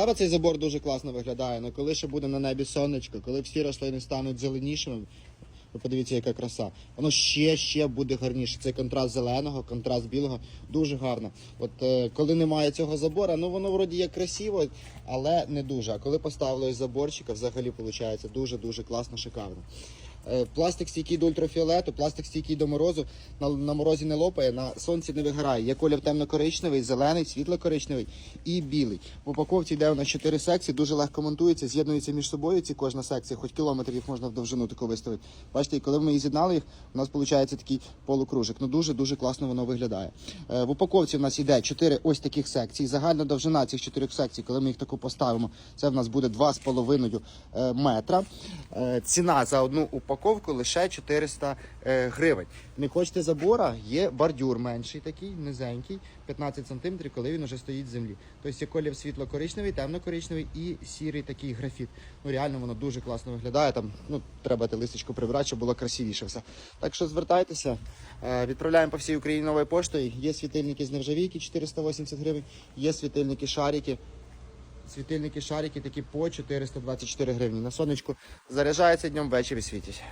Зараз цей забор дуже класно виглядає, але коли ще буде на небі сонечко, коли всі рослини стануть зеленішими, ви подивіться, яка краса. Воно ще ще буде гарніше. Цей контраст зеленого, контраст білого дуже гарно. От е, коли немає цього забора, ну воно вроді є красиво, але не дуже. А коли поставили заборчика, взагалі виходить дуже дуже класно, шикарно. Е, Пластик стійкий до ультрафіолету, пластик стійкий до морозу. На, на морозі не лопає, на сонці не вигорає. Є колір темно-коричневий, зелений, світло-коричневий і білий. В упаковці йде у нас 4 секції, дуже легко монтується, з'єднуються між собою ці кожна секція, хоч кілометр їх можна в довжину таку виставити. Бачите, коли ми її з'єднали їх, у нас виходить такий полукружик. Ну дуже дуже класно воно виглядає. Е, В упаковці в нас йде 4 ось таких секцій. Загальна довжина цих 4 секцій, коли ми їх таку поставимо, це в нас буде 2,5 е, метра. Ціна за одну упаковку лише 400 е, гривень. Не хочете забора, є бордюр менший такий, низенький, 15 см, коли він вже стоїть в землі. Тобто є колір світло-коричневий, темно-коричневий і сірий такий графіт. Ну реально воно дуже класно виглядає. Там ну треба те листочку прибрати, щоб було красивіше все. Так що звертайтеся, Е, відправляємо по всій Україні новою поштою. Є світильники з нержавійки 480 гривень, є світильники шарики. Світильники шарики такі по 424 гривні. На сонечку заряджається днем ввечері світять.